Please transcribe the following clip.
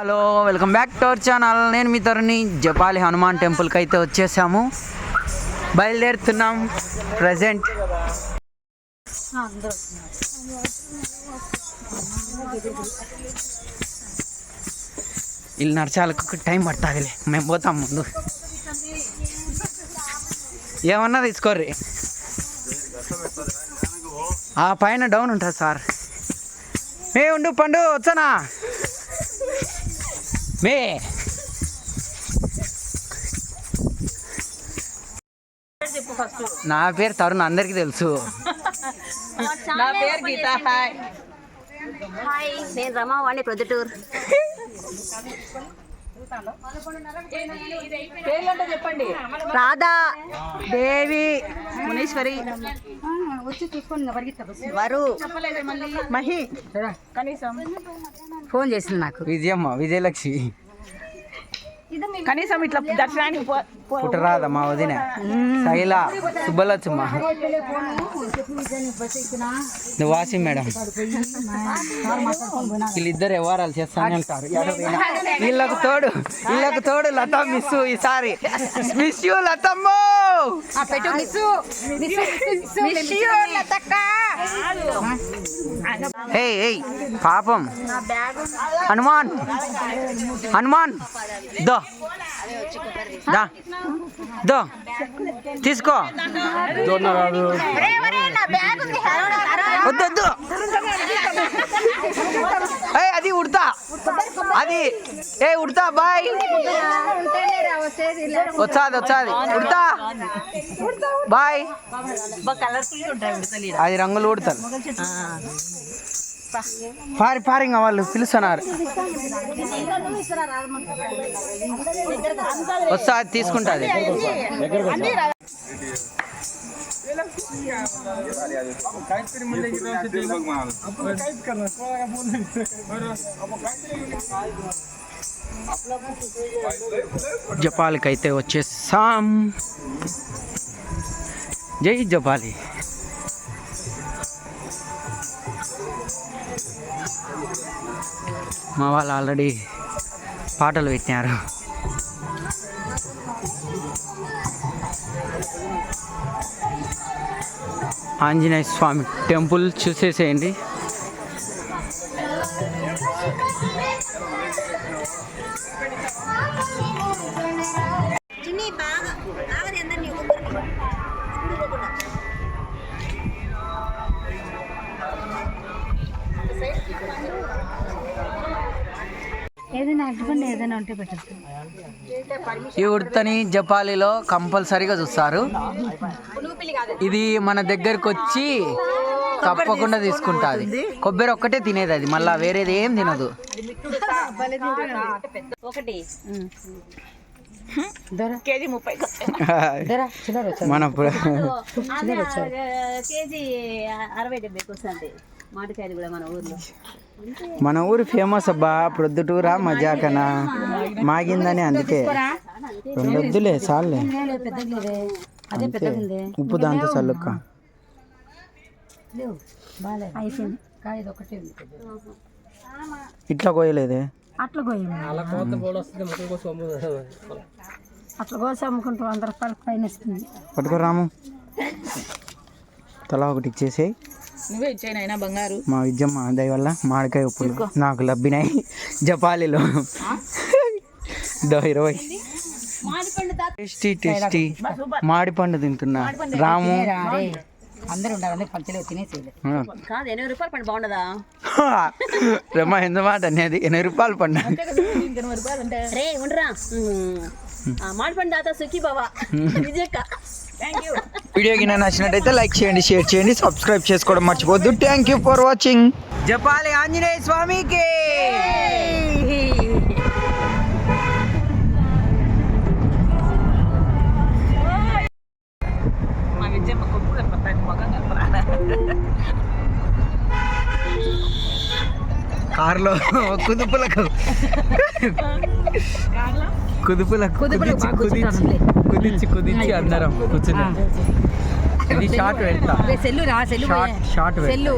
Hello welcome back to our channel. నేను మీ తరుణి జపాలి హనుమాన్ టెంపుల్కి అయితే వచ్చేసాము. బయలుదేరుతున్నాం ప్రజెంట్ వీళ్ళు నడచాలకు టైం పట్టాదిలే. మేము పోతాం ముందు. ఏమన్నా తీసుకోర్రి. ఆ పైన డౌన్ ఉంటుంది సార్. మే ఉండు పండు వచ్చానా? మే. నా పేరు తరుణ్ అందరికీ తెలుసు. నా పేరు గీత హాయ్. హాయ్ నేను రమావాణి ప్రొద్దుటూర్. పేర్లు అంటే చెప్పండి. రాధా దేవి మునీశ్వరి. వరు. మహి. కనీసం. ఫోన్ చేసింది నాకు. విజయమ్మ విజయలక్ష్మి. కనీసం ఇట్లా దర్శనానికి పో- పో- పుట్టరాద మా వదిన? శైల సుబ్బలచ్చమ్మ. వాసి మేడం. వీళ్ళిద్దరు వ్యవహారాలు చేస్తానే ఉంటారు. వీళ్ళకు తోడు వీళ్ళకు తోడు లత మిస్ ఈసారి. మిస్ యూ లతమ్మ! హే ఏయ్ పాపం. హనుమాన్ హనుమాన్ దో దా దో తీసుకో. వద్దొద్దు అది ఉడతా. అది. ఏ ఉడతా బాయ్. వచ్చాది వచ్చాది. ఉడతా. బాయ్. అది రంగులు ఉడతాను. పారి పారి ఇంకా వాళ్ళు పిలుస్తున్నారు. వస్తా అది తీసుకుంటుంది జపాలికైతే వచ్చేసాం. జై జపాలి. మా వాళ్ళు ఆల్రెడీ పాటలు పెట్టినారు. ఆంజనేయ స్వామి టెంపుల్ చూసేసేయండి. ఏదైనా అడ్డుకుండా ఏదైనా ఉంటే పెట్టచ్చు. ఈ ఉడతని జపాలిలో కంపల్సరీగా చూస్తారు. ఇది మన దగ్గరకు వచ్చి తప్పకుండా తీసుకుంటుంది. కొబ్బరి ఒక్కటే తినేది అది మళ్ళీ వేరేది ఏం తినదు. ఒకటి. కేజీ ముప్పై. మన కేజీ అరవై డెబ్బైకి వస్తుంది మామిడికాయలు కూడా మన ఊర్లో. మన ఊరు ఫేమస్ అబ్బా ప్రొద్దుటూరా మజాకనా? మాగిందని అందుకే. రెండు వద్దులే చాలులే అంతే. ఉప్పు దాంతో చల్లుక్క. ఇట్లా కోయలేదే? అట్లా కోయండి అట్లా కోసి అమ్ముకుంటూ వంద రూపాయలు పైన ఇస్తుంది. పట్టుకో రాము తలా ఒకటి ఇచ్చేసేయి. నువ్వే ఇచ్చేయను అయినా బంగారు. మా విద్యమ్మ దయ వల్ల మామిడికాయ ఉప్పులు నాకు లబ్బినాయి. జపాలిలో. ఇరవై. Tasty tasty. మాడి పండు తింటున్నా. రాము. అందరూ ఉండాలి పంచలో తినేసేది. కాదు ఎనభై రూపాయలు పండు బాగుండదా? రమ్మ ఎంత మాట అనేది ఎనభై రూపాయలు పండు. రే ఉండరా. వీడియో కింద నచ్చినట్టయితే లైక్ చేయండి షేర్ చేయండి సబ్స్క్రైబ్ చేసుకోవడం మర్చిపోద్దు thank you for watching Japali Anjaneya స్వామికి. మగం కనపడా కారులో? కుదుపులకు కుదించి కుదించి కుదించి కుదించి అందరం కూర్చున్నాం ఇది షార్ట్ పెడతా సెల్లు రా సెల్లు షార్ట్ సెల్లు.